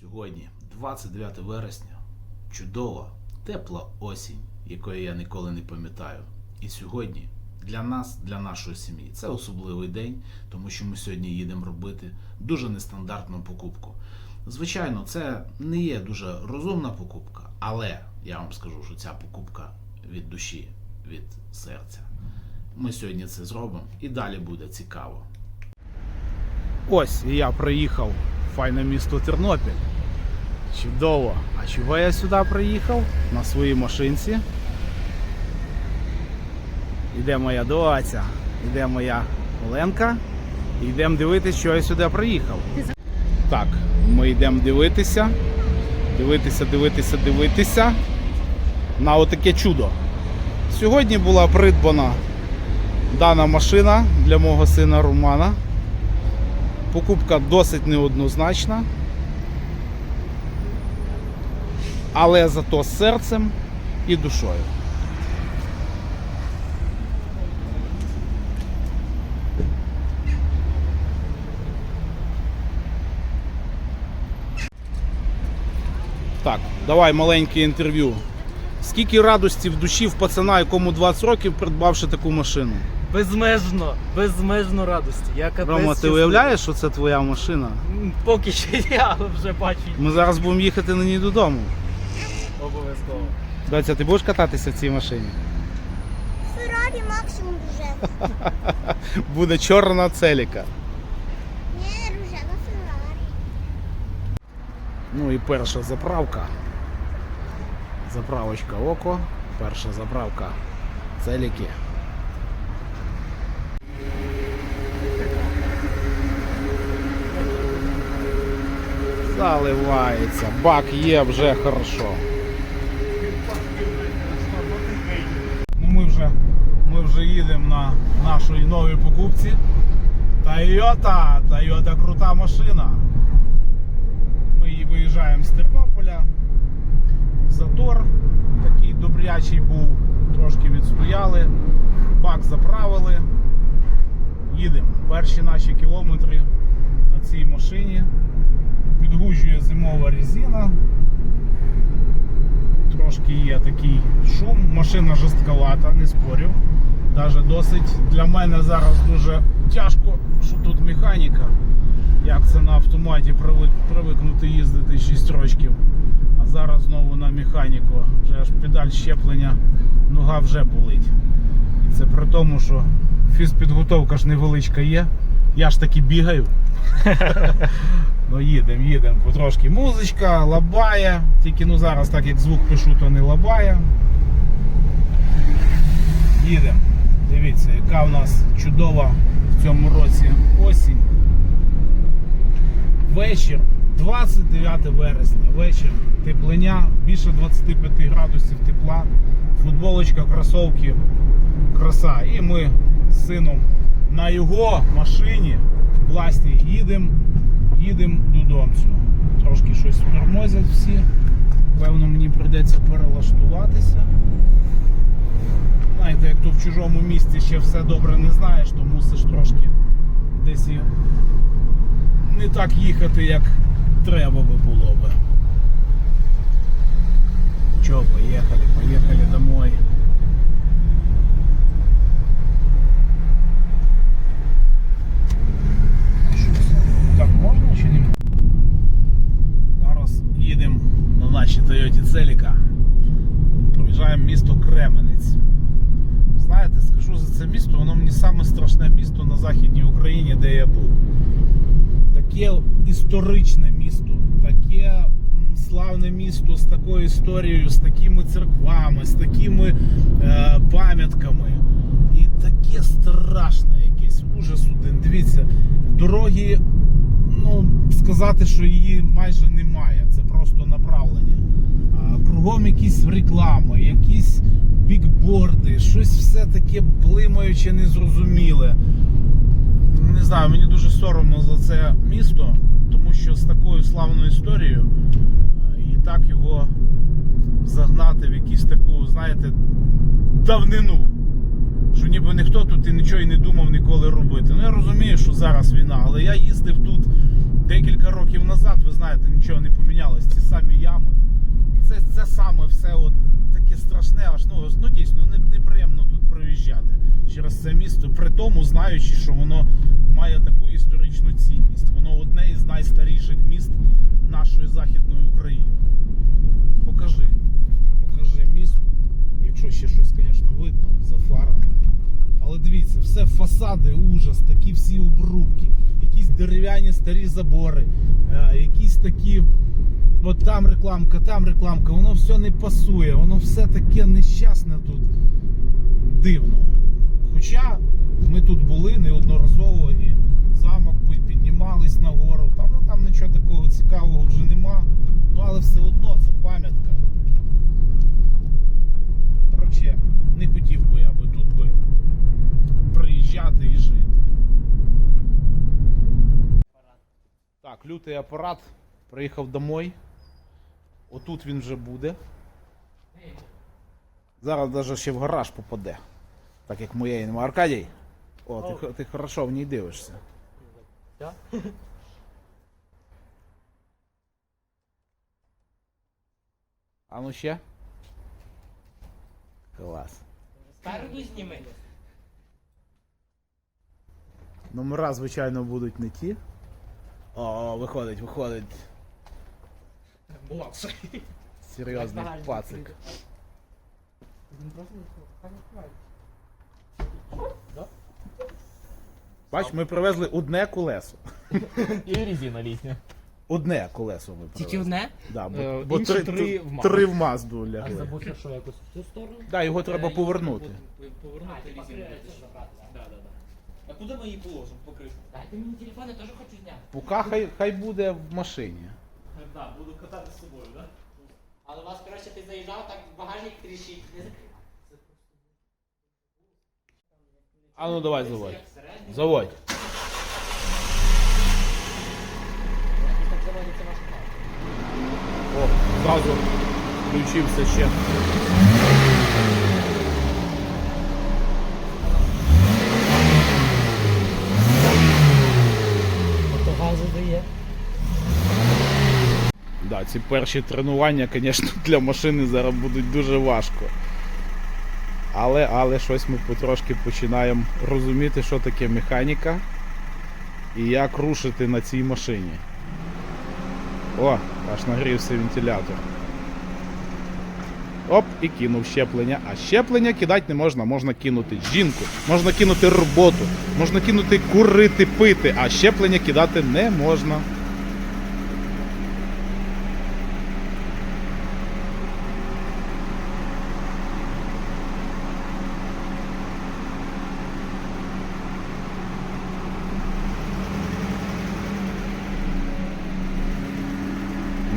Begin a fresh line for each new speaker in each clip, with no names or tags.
Сьогодні, 29 вересня, чудова, тепла осінь, якої я ніколи не пам'ятаю. І сьогодні для нас, для нашої сім'ї, це особливий день, тому що ми сьогодні їдемо робити дуже нестандартну покупку. Звичайно, це не є дуже розумна покупка, але я вам скажу, що ця покупка від душі, від серця. Ми сьогодні це зробимо і далі буде цікаво. Ось і я приїхав в файне місто Тернопіль. Чудово. А чого я сюди приїхав? На своїй машинці. Іде моя доця, іде моя Оленка. І йдемо дивитися, що я сюди приїхав. Так, ми йдемо дивитися. Дивитися, дивитися, дивитися. На отаке чудо. Сьогодні була придбана дана машина для мого сина Романа. Покупка досить неоднозначна. Але зато з серцем і душою. Так, давай маленьке інтерв'ю. Скільки радості в душі в пацана, якому 20 років, придбавши таку машину?
Безмежно, безмежно радості. Я капець
Рома, ти
щасливий.
уявляєш, що це твоя машина?
М, Поки що я вже бачу
Ми зараз будемо їхати на ній додому.
обов'язково.
Доця, ти будеш кататися в цій машині?
Феррарі максимум вже.
Буде чорна целіка.
Не, рожева Феррарі.
Ну і перша заправка. Заправочка око. Перша заправка целіки. Заливається. Бак є вже хорошо. Ну, ми вже, ми вже їдемо на нашій новій покупці. Toyota, Toyota крута машина. Ми виїжджаємо з Тернополя. Затор такий добрячий був, трошки відстояли, бак заправили. Їдемо. Перші наші кілометри на цій машині. Підгужує зимова резина. Трошки є такий шум. Машина жорстковата, не спорю. Даже досить для мене зараз дуже тяжко, що тут механіка. Як це на автоматі привик, привикнути їздити 6 років. А зараз знову на механіку. Вже аж педаль щеплення, нога вже болить. І це при тому, що фізпідготовка ж невеличка є. Я ж таки бігаю. Ну їдемо, їдемо потрошки. Музичка, лабає. Тільки ну зараз, так як звук пишу, то не лабає. Їдемо. Дивіться, яка у нас чудова в цьому році осінь. Вечір, 29 вересня, вечір, теплення, більше 25 градусів тепла, футболочка, кросовки, краса. І ми з сином на його машині власній їдемо їдемо додому. Трошки щось тормозять всі. Певно, мені прийдеться перелаштуватися. Знаєте, як то в чужому місці ще все добре не знаєш, то мусиш трошки десь і не так їхати, як треба би було би. Чо, поїхали, поїхали домой. Що це? Так можна чи не можна? Зараз їдемо на нашій Тойоті Целіка. Проїжджаємо місто Кременець. Знаєте, скажу за це місто, воно мені саме страшне місто на Західній Україні, де я був. Таке історичне місто, таке славне місто з такою історією, з такими церквами, з такими е, пам'ятками. І таке страшне якесь ужас один. Дивіться, дороги, ну, сказати, що її майже немає. Це просто направлення. А, Кругом якісь реклами, якісь бікборди, щось все таке блимаюче, незрозуміле не знаю, мені дуже соромно за це місто, тому що з такою славною історією е, і так його загнати в якусь таку, знаєте, давнину. Що ніби ніхто тут і нічого і не думав ніколи робити. Ну я розумію, що зараз війна, але я їздив тут декілька років назад, ви знаєте, нічого не помінялось. Ці самі ями. Це це саме все от таке страшне, аж ну, ну дійсно неприємно тут проїжджати через це місто, при тому знаючи, що воно має таку історичну цінність. Воно одне із найстаріших міст нашої Західної України. Покажи, покажи місто, якщо ще щось, звісно, видно за фарами. Але дивіться, все фасади, ужас, такі всі обрубки, якісь дерев'яні старі забори, е, якісь такі. От там рекламка, там рекламка, воно все не пасує, воно все таке нещасне тут дивно. Хоча ми тут були неодноразово і замок піднімались нагору, там, ну, там нічого такого цікавого вже нема. Ну але все одно це пам'ятка. Коротше, не хотів би я тут би приїжджати і жити. Так, лютий апарат приїхав домой. Отут він вже буде. Зараз навіть ще в гараж попаде. Так як нема. Аркадій. О, ти, ти хорошо в ній дивишся. А ну ще. Клас.
Спереду зніми.
Номера, звичайно, будуть не ті. О, виходить, виходить.
Младший.
Серйозний пацик.
Він просто відкриває.
Бач, ми привезли одне колесо.
І резина літня.
Одне колесо ми привезли.
Тільки одне?
Да, бо,
Е,
бо
інші
три,
три в Мазду.
три в Мазду
А
лягли.
забувся, що якось в цю сторону?
Да, його треба повернути.
Повернути резину. Да, да, да.
А куди ми її положимо покришку?
Дайте мені телефон, я теж хочу зняти.
Поки хай, хай буде в машині.
Так, буду катати з собою, так?
Але у вас, коротше, ти заїжджав, так багажник тріщить. Не.
А ну давай заводь. Заводь. О, зразу включився ще. Да, ці перші тренування, звісно, для машини зараз будуть дуже важко. Але, але щось ми потрошки починаємо розуміти, що таке механіка і як рушити на цій машині. О, аж нагрівся вентилятор. Оп, і кинув щеплення. А щеплення кидати не можна. Можна кинути жінку, можна кинути роботу, можна кинути курити, пити, а щеплення кидати не можна.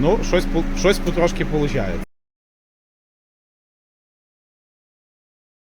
Ну, щось, щось потрошки виходить.